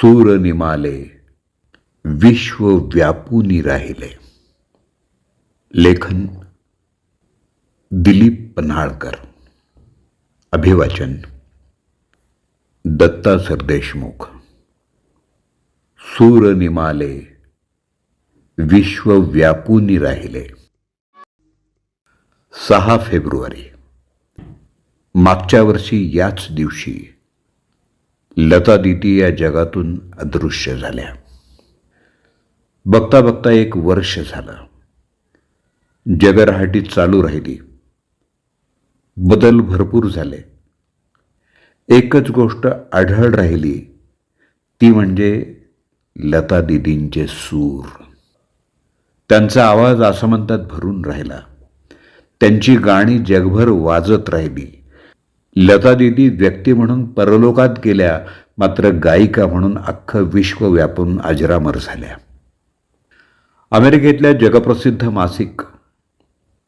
सूर निमाले विश्व व्यापूनी राहिले. लेखन दिलीप पन्हाळकर. अभिवाचन दत्ता सरदेशमुख सूर निमाले विश्व व्यापूनी राहिले. सहा फेब्रुवारी. मागच्या वर्षी याच दिवशी लता दिदी या जगातून अदृश्य झाल्या. बघता बघता एक वर्ष झालं. जगरहाटी चालू राहिली. बदल भरपूर झाले. एकच गोष्ट आढळ राहिली. ती म्हणजे लता दिदींचे सूर. त्यांचा आवाज आसमंतात भरून राहिला. त्यांची गाणी जगभर वाजत राहिली. लता दिदी व्यक्ती म्हणून परलोकात गेल्या मात्र गायिका म्हणून अख्खं विश्व व्यापून अजरामर झाल्या. अमेरिकेतल्या जगप्रसिद्ध मासिक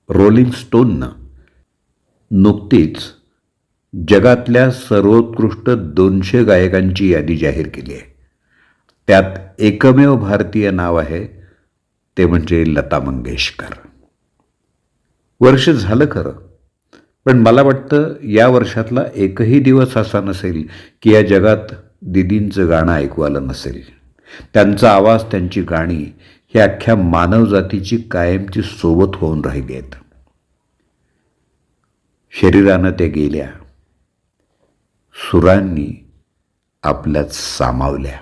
रोलिंग स्टोननं नुकतीच जगातल्या सर्वोत्कृष्ट दोनशे गायकांची यादी जाहीर केली आहे. त्यात एकमेव भारतीय नाव आहे ते म्हणजे लता मंगेशकर. वर्ष झालं खरं पण मला वाटतं या वर्षातला एकही दिवस असा नसेल की या जगात दिदींचं गाणं ऐकू आलं नसेल. त्यांचा आवाज त्यांची गाणी ही अख्ख्या मानवजातीची कायमची सोबत होऊन राहिली आहेत. शरीरानं ते गेल्या. सुरांनी आपल्यात सामावल्या.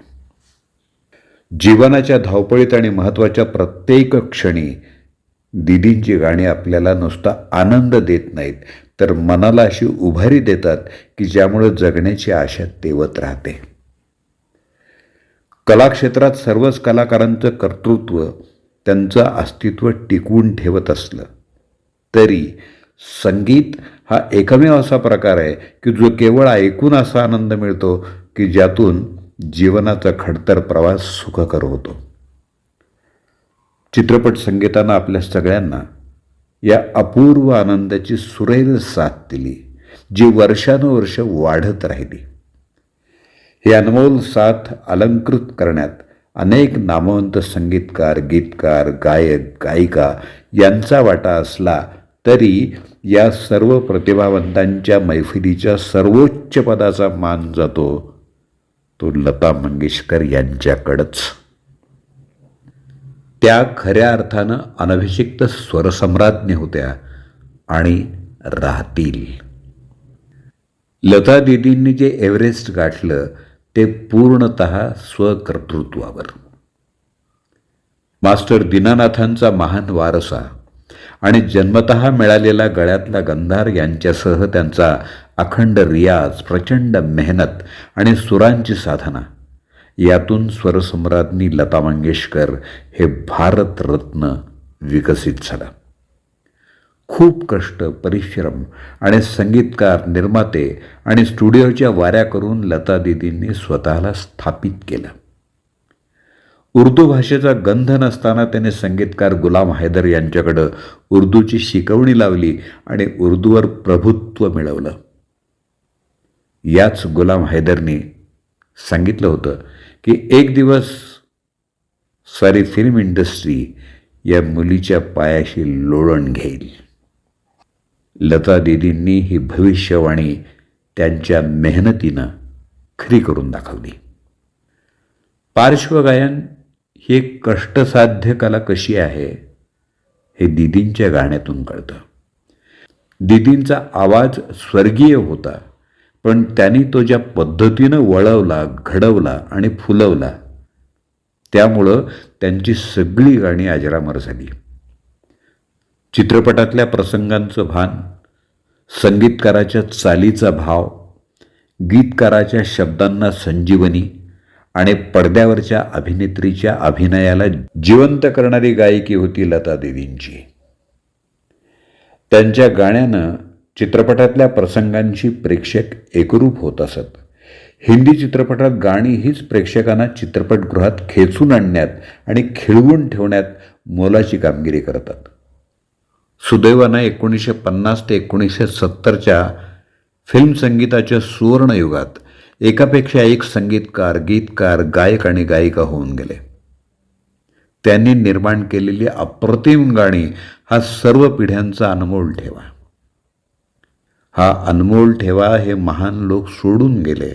जीवनाच्या धावपळीत आणि महत्त्वाच्या प्रत्येक क्षणी दिदींची गाणी आपल्याला नुसता आनंद देत नाहीत. तर मनाला अशी उभारी देतात की ज्यामुळं जगण्याची आशा तेवत राहते. कलाक्षेत्रात सर्वच कलाकारांचं कर्तृत्व त्यांचं अस्तित्व टिकवून ठेवत असलं तरी संगीत हा एकमेव असा प्रकार आहे की जो केवळ ऐकून असा आनंद मिळतो की ज्यातून जीवनाचा खडतर प्रवास सुखकर होतो. चित्रपट संगीतानं आपल्या सगळ्यांना या अपूर्व आनंदाची सुरेल साथ दिली जी वर्षानुवर्ष वाढत राहिली. ही अनमोल साथ अलंकृत करण्यात अनेक नामवंत संगीतकार गीतकार गायक गायिका यांचा वाटा असला तरी या सर्व प्रतिभावंतांच्या मैफिलीच्या सर्वोच्च पदाचा मान जातो तो लता मंगेशकर यांच्याकडंच. त्या खऱ्या अर्थानं अनभिषिक्त स्वरसम्राज्ञ होत्या आणि राहतील. लता दिदींनी जे एव्हरेस्ट गाठलं ते पूर्णत स्वकर्तृत्वावर. मास्टर दीनानाथांचा महान वारसा आणि जन्मत मिळालेला गळ्यातला गंधार यांच्यासह त्यांचा अखंड रियाज प्रचंड मेहनत आणि सुरांची साधना यातून स्वरसम्राज्ञी लता मंगेशकर हे भारतरत्न विकसित झाला. खूप कष्ट परिश्रम आणि संगीतकार निर्माते आणि स्टुडिओच्या वाऱ्या करून लता दिदींनी स्वतःला स्थापित केलं. उर्दू भाषेचा गंध नसताना त्याने संगीतकार गुलाम हैदर यांच्याकडं उर्दूची शिकवणी लावली आणि उर्दूवर प्रभुत्व मिळवलं. याच गुलाम हैदरनी सांगितलं होतं की एक दिवस सारी फिल्म इंडस्ट्री या मुलीच्या पायाशी लोळण घेईल. लता दिदींनी ही भविष्यवाणी त्यांच्या मेहनतीनं खरी करून दाखवली. पार्श्वगायन ही एक कष्टसाध्य कला कशी आहे हे दिदींच्या गाण्यातून कळतं. दिदींचा आवाज स्वर्गीय होता. पण त्यांनी तो ज्या पद्धतीनं वळवला घडवला आणि फुलवला त्यामुळं त्यांची सगळी गाणी अजरामर झाली. चित्रपटातल्या प्रसंगांचं भान संगीतकाराच्या चालीचा भाव गीतकाराच्या शब्दांना संजीवनी आणि पडद्यावरच्या अभिनेत्रीच्या अभिनयाला जिवंत करणारी गायकी होती लता देवींची त्यांच्या गाण्यानं चित्रपटातल्या प्रसंगांशी प्रेक्षक एकरूप होत असत. हिंदी चित्रपटात गाणी हीच प्रेक्षकांना चित्रपटगृहात खेचून आणण्यात आणि खिळवून ठेवण्यात मोलाची कामगिरी करतात. सुदैवानं एकोणीसशे पन्नास ते एकोणीसशे सत्तरच्या फिल्म संगीताच्या सुवर्णयुगात एकापेक्षा एक संगीतकार गीतकार गायक आणि गायिका होऊन गेले. त्यांनी निर्माण केलेली अप्रतिम गाणी हा सर्व पिढ्यांचा अनमोल ठेवा. हा अनमोल ठेवा हे महान लोक सोडून गेले.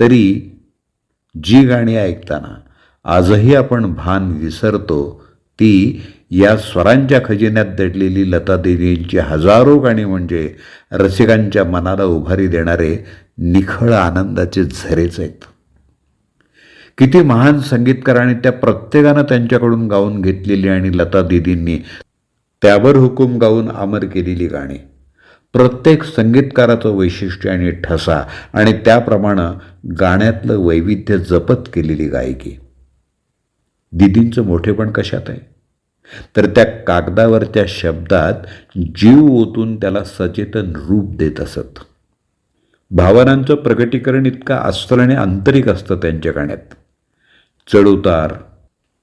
तरी जी गाणी ऐकताना आजही आपण भान विसरतो ती या स्वरांच्या खजिन्यात दडलेली लता देवींची हजारो गाणी म्हणजे रसिकांच्या मनाला उभारी देणारे निखळ आनंदाचे झरेच आहेत. किती महान संगीतकारांनी त्या प्रत्येकानं त्यांच्याकडून गाऊन घेतलेली आणि लता दिदींनी त्यावर हुकूम गाऊन अमर केलेली गाणी. प्रत्येक संगीतकाराचं वैशिष्ट्य आणि ठसा आणि त्याप्रमाणे गाण्यातलं वैविध्य जपत केलेली गायकी. दिदींचं मोठेपण कशात आहे? तर त्या कागदावरच्या शब्दात जीव ओतून त्याला सचेतन रूप देत असत. भावनांचं प्रकटीकरण इतका अस्सल आणि आंतरिक असतं त्यांच्या गाण्यात. चढउतार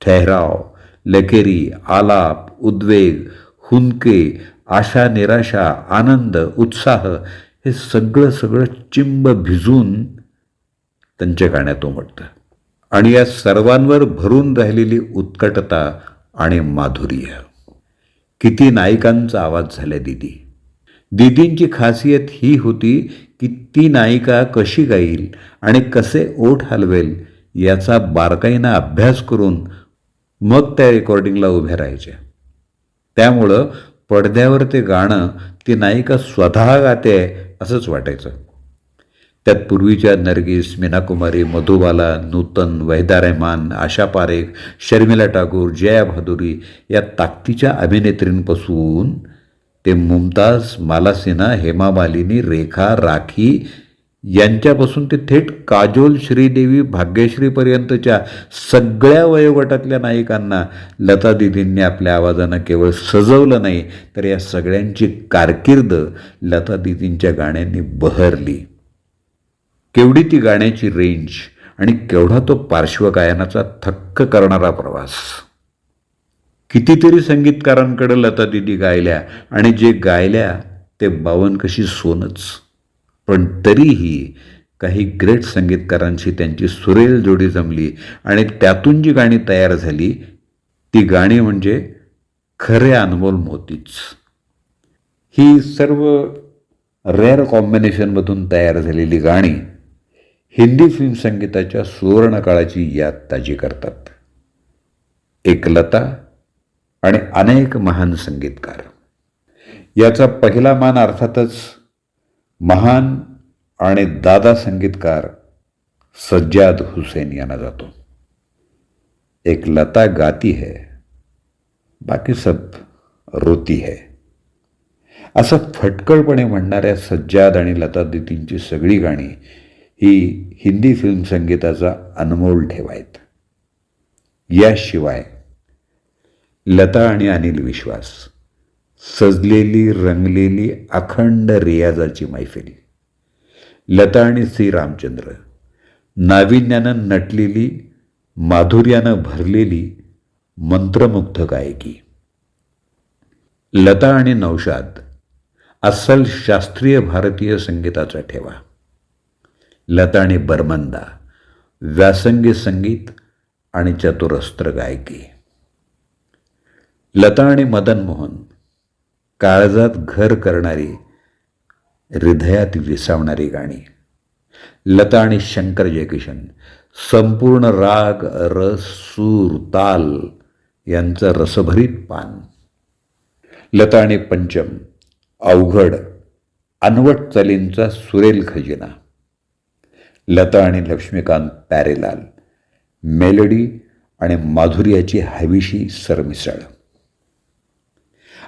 ठेहराव लकेरी आलाप उद्वेग हुंदके आशा निराशा आनंद उत्साह हे सगळं सगळं चिंब भिजून त्यांच्या गाण्यात उमटतं. आणि या सर्वांवर भरून राहिलेली उत्कटता आणि माधुर्य. किती नायिकांचा आवाज झाला दिदी. दिदींची खासियत ही होती की ती नायिका कशी गाईल आणि कसे ओठ हलवेल याचा बारकाईनं अभ्यास करून मग त्या रेकॉर्डिंगला उभ्या राहायच्या. त्यामुळं पडद्यावर ते गाणं ती नायिका स्वतः गाते असंच वाटायचं. त्यात पूर्वीच्या नरगिस मीनाकुमारी मधुबाला नूतन वहिदा रेहमान आशा पारेख शर्मिला टागोर जया भादुरी या ताकदीच्या अभिनेत्रींपासून ते मुमताज मालासिना हेमा मालिनी रेखा राखी यांच्यापासून ते थेट काजोल श्रीदेवी भाग्यश्रीपर्यंतच्या सगळ्या वयोगटातल्या नायिकांना लता दिदींनी आपल्या आवाजानं केवळ सजवलं नाही तर या सगळ्यांची कारकीर्द लता दिदींच्या गाण्यांनी बहरली. केवढी ती गाण्याची रेंज आणि केवढा तो पार्श्वगायनाचा थक्क करणारा प्रवास. कितीतरी संगीतकारांकडे लता दिदी गायल्या आणि जे गायल्या ते बावन कशी सोनच. पण तरीही काही ग्रेट संगीतकारांशी त्यांची सुरेल जोडी जमली आणि त्यातून जी गाणी तयार झाली ती गाणी म्हणजे खरे अनमोल मोतीच. ही सर्व रेअर कॉम्बिनेशनमधून तयार झालेली गाणी हिंदी फिल्म संगीताच्या सुवर्णकाळाची याद ताजी करतात. एकलता आणि अनेक महान संगीतकार. याचा पहिला मान अर्थातच महान आणि दादा संगीतकार सज्जाद हुसेन यांना जातो. एक लता गाती है बाकी सब रोती है. असं फटकळपणे म्हणणाऱ्या सज्जाद आणि लता दिदींची सगळी गाणी ही हिंदी फिल्म संगीताचा अनमोल ठेवायत. याशिवाय लता आणि अनिल विश्वास सजलेली रंगलेली अखंड रियाजाची मैफिली. लता आणि श्री रामचंद्र. नाविन्यानं नटलेली माधुर्यानं भरलेली मंत्रमुग्ध गायकी. लता आणि नौशाद अस्सल शास्त्रीय भारतीय संगीताचा ठेवा. लता आणि बर्मंदा व्यासंगी संगीत आणि चतुरस्त्र गायकी. लता आणि मदन मोहन काळजात घर करणारी हृदयात विसावणारी गाणी. लता आणि शंकर जयकिशन संपूर्ण राग रस सूर ताल यांचं रसभरीत पान. लता आणि पंचम अवघड अनवट चालींचा सुरेल खजिना. लता आणि लक्ष्मीकांत पॅरेलाल मेलडी आणि माधुर्याची हवीशी सरमिसळ.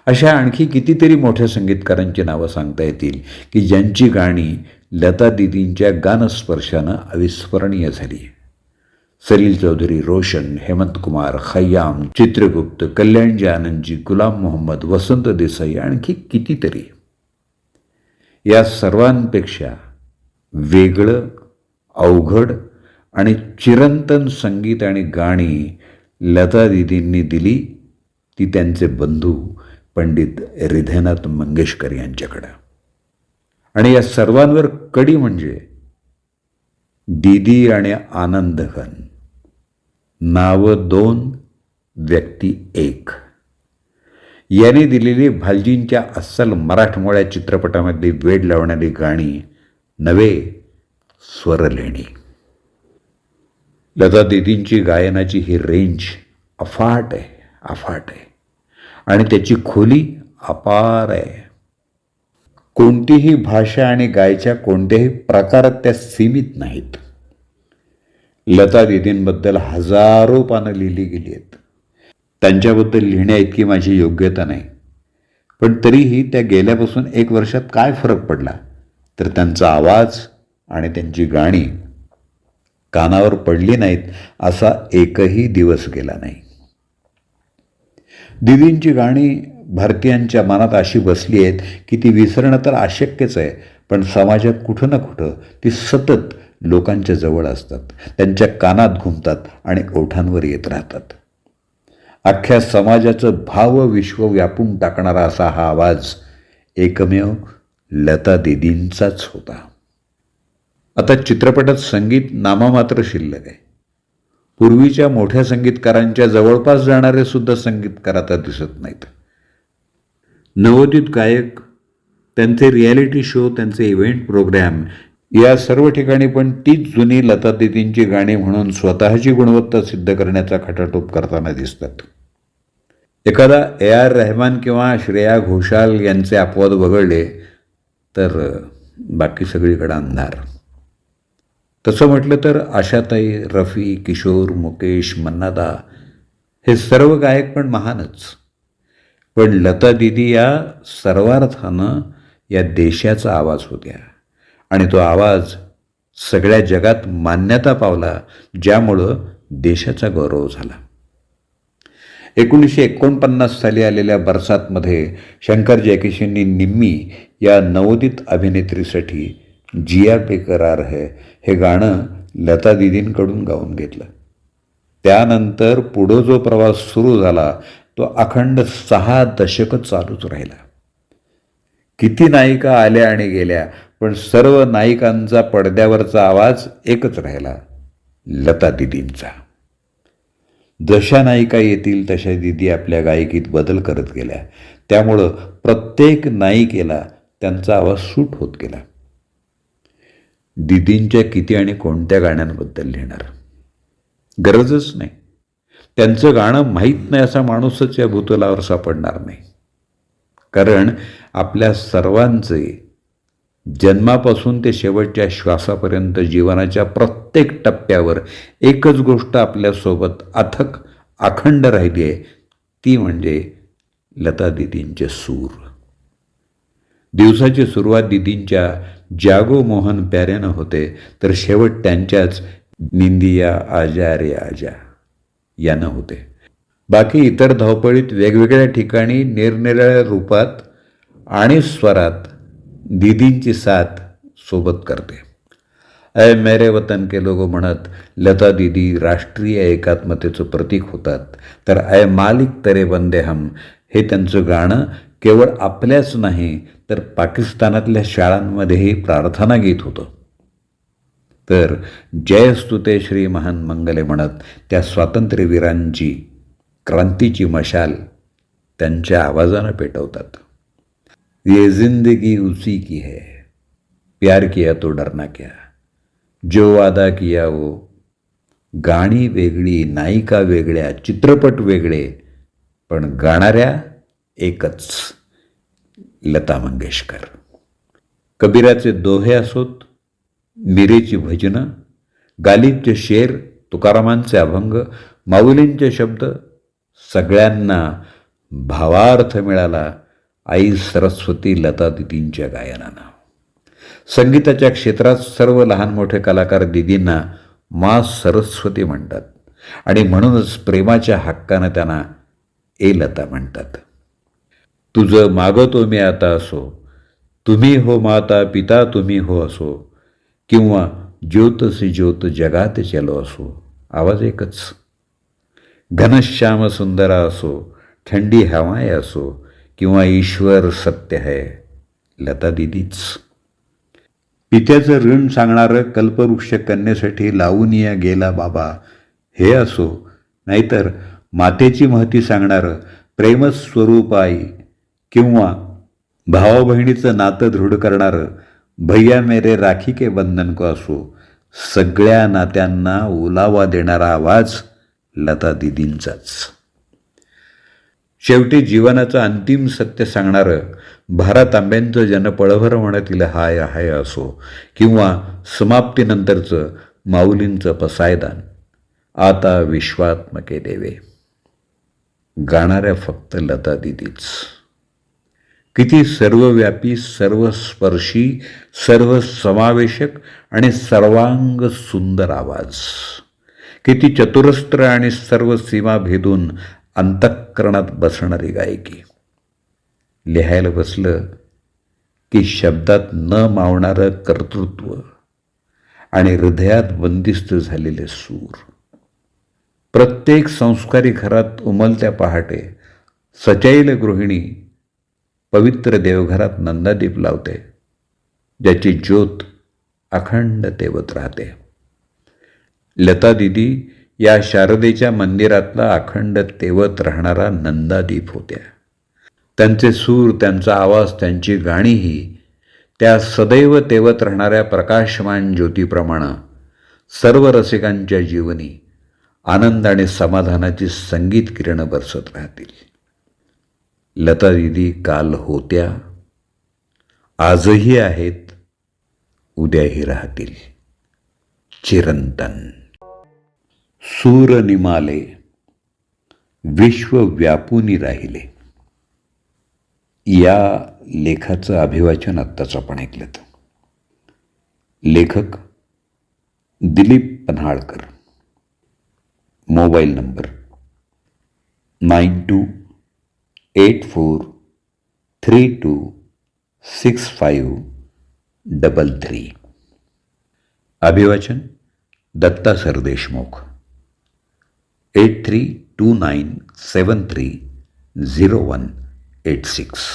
अशा आणखी कितीतरी मोठ्या संगीतकारांची नावं सांगता येतील की ज्यांची गाणी लता दिदींच्या गानस्पर्शानं अविस्मरणीय झाली. सलील चौधरी रोशन हेमंत कुमार खय्याम चित्रगुप्त कल्याणजी आनंदजी गुलाम मोहम्मद वसंत देसाई आणखी कितीतरी. या सर्वांपेक्षा वेगळं अवघड आणि चिरंतन संगीत आणि गाणी लता दिदींनी दिली ती त्यांचे बंधू पंडित हृदयनाथ मंगेशकर यांच्याकडं. आणि या सर्वांवर कडी म्हणजे दीदी आणि आनंदघन. नावं दोन व्यक्ती एक. याने दिलेली भालजींच्या अस्सल मराठमोळ्या चित्रपटामध्ये वेड लावणारी गाणी नवे स्वरलेणी. लता दीदींची गायनाची ही रेंज अफाट आहे अफाट आहे. आणि त्याची खोली अपार आहे. कोणतीही भाषा आणि गायच्या कोणत्याही प्रकारात त्या सीमित नाहीत. लता दीदींबद्दल हजारो पानं लिहिली गेली आहेत त्यांच्याबद्दल लिहिण्या इतकी माझी योग्यता नाही. पण तरीही त्या गेल्यापासून एक वर्षात काय फरक पडला? तर त्यांचा आवाज आणि त्यांची गाणी कानावर पडली नाहीत असा एकही दिवस गेला नाही. दिदींची गाणी भारतीयांच्या मनात अशी बसली आहेत की ती विसरणं तर अशक्यच आहे पण समाजात कुठं ना कुठं ती सतत लोकांच्या जवळ असतात. त्यांच्या कानात घुमतात आणि ओठांवर येत राहतात. अख्ख्या समाजाचं भावविश्व व्यापून टाकणारा असा हा आवाज एकमेव लता दिदींचाच होता. आता चित्रपटात संगीत नामामात्र शिल्लक आहे. पूर्वीच्या मोठ्या संगीतकारांच्या जवळपास जाणारे सुद्धा संगीतकार आता दिसत नाहीत. नवोदित गायक त्यांचे रियालिटी शो त्यांचे इव्हेंट प्रोग्रॅम या सर्व ठिकाणी पण तीच जुनी लता दिदींची गाणी म्हणून स्वतःची गुणवत्ता सिद्ध करण्याचा खटाटोप करताना दिसतात. एखादा ए आर रहमान किंवा श्रेया घोषाल यांचे अपवाद वगळले तर बाकी सगळीकडे अंधार. तसं म्हटलं तर आशाताई रफी किशोर मुकेश मन्नादा हे सर्व गायक पण महानच. पण लता दिदी या सर्वार्थानं या देशाचा आवाज होत्या. आणि तो आवाज सगळ्या जगात मान्यता पावला ज्यामुळं देशाचा गौरव झाला. एकोणीसशे एकोणपन्नास साली आलेल्या बरसातमध्ये शंकर जयकिशननी निम्मी या नवोदित अभिनेत्रीसाठी जिया बेकरार है हे गाणं लता दिदींकडून गाऊन घेतलं. त्यानंतर पुढं जो प्रवास सुरू झाला तो अखंड सहा दशकं चालूच राहिला. किती नायिका आल्या आणि गेल्या पण सर्व नायिकांचा पडद्यावरचा आवाज एकच राहिला लता दिदींचा. जशा नायिका येतील तशा दिदी आपल्या गायकीत बदल करत गेल्या. त्यामुळं प्रत्येक नायिकेला त्यांचा आवाज सूट होत गेला. दिदींच्या किती आणि कोणत्या गाण्यांबद्दल लिहिणार? गरजच नाही. त्यांचं गाणं माहीत नाही असा माणूसच या भूतलावर सापडणार नाही. कारण आपल्या सर्वांचे जन्मापासून ते शेवटच्या श्वासापर्यंत जीवनाच्या प्रत्येक टप्प्यावर एकच गोष्ट आपल्यासोबत अथक अखंड राहिली आहे. ती म्हणजे लता दिदींचे सूर. दिवसाची सुरुवात दिदींच्या जागो मोहन प्याऱ्यानं होते तर शेवट त्यांच्याच निंदिया आजा रे आजा यानं होते. बाकी इतर धावपळीत वेगवेगळ्या ठिकाणी निरनिराळ्या रूपात आणि स्वरात दीदींची साथ सोबत करते. अय मेरे वतन के लोगो म्हणत लता दीदी राष्ट्रीय एकात्मतेचं प्रतीक होतात. तर अय मालिक तरे बंदे हम हे त्यांचं गाणं केवळ आपल्याच नाही तर पाकिस्तानातल्या शाळांमध्येही प्रार्थना गीत होतं. तर जयस्तुते श्री महान मंगले म्हणत त्या स्वातंत्र्यवीरांची क्रांतीची मशाल त्यांच्या आवाजानं पेटवतात. ये जिंदगी उसी की है प्यार किया तो डरना क्या जो वादा किया वो गाणी वेगळी नायिका वेगळ्या चित्रपट वेगळे पण गाणाऱ्या एकच लता मंगेशकर. कबीराचे दोहे असोत मिरेची भजनं गालिबचे शेर तुकारामांचे अभंग माऊलींचे शब्द सगळ्यांना भावार्थ मिळाला आई सरस्वती लता दिदींच्या गायनानं. संगीताच्या क्षेत्रात सर्व लहान मोठे कलाकार दिदींना मा सरस्वती म्हणतात आणि म्हणूनच प्रेमाच्या हक्कानं त्यांना ए लता म्हणतात. तुझं मागतो मी आता असो तुम्ही हो माता पिता तुम्ही हो असो किंवा ज्योतसी ज्योत जगात चलो असो. आवाज एकच. घनश्याम सुंदरा असो थंडी हवाय असो किंवा ईश्वर सत्य है लता दिदीच. पित्याचं ऋण सांगणारं कल्पवृक्ष कन्येसाठी लावून या गेला बाबा. हे असो नाहीतर मातेची महती सांगणारं प्रेमस्वरूप आई किंवा भावा बहिणीचं नातं दृढ करणारं भैया मेरे राखी के बंधन को असो सगळ्या नात्यांना ओलावा देणारा आवाज लता दिदींचाच. शेवटी जीवनाचं अंतिम सत्य सांगणारं भारत आंब्यांचं जन पळभर म्हणतील हाय हाय असो किंवा समाप्तीनंतरचं माऊलींचं पसायदान. आता विश्वात्मके देवे. गाणाऱ्या फक्त लता दिदीच. किती सर्वव्यापी सर्वस्पर्शी सर्वसमावेशक आणि सर्वांग सुंदर आवाज. किती चतुरस्त्र आणि सर्व सीमा भेदून अंतःकरणात बसणारी गायकी. लिहायला बसलं की शब्दात न मावणारं कर्तृत्व आणि हृदयात बंदिस्त झालेले सूर. प्रत्येक संस्कारी घरात उमलत्या पहाटे सचैल गृहिणी पवित्र देवघरात नंदादीप लावते ज्याची ज्योत अखंड तेवत राहते. लता दिदी या शारदेच्या मंदिरातला अखंड तेवत राहणारा नंदादीप होत्या. त्यांचे सूर त्यांचा आवाज त्यांची गाणीही त्या सदैव तेवत राहणाऱ्या प्रकाशमान ज्योतीप्रमाणे सर्व रसिकांच्या जीवनी आनंद आणि समाधानाची संगीत किरणं बरसत राहतील. लता दिदी काल होत्या आजही आहेत उद्याही राहतील. चिरंतन. सूर निमाले विश्व व्यापूनी राहिले. या लेखाचं अभिवाचन आत्ताच आपण ऐकलं लेखक Dilip Panhalkar. Mobile number nine two eight four three two six five double three. अभिवाचन Datta Sardeshmukh eight three two nine seven three zero one eight six.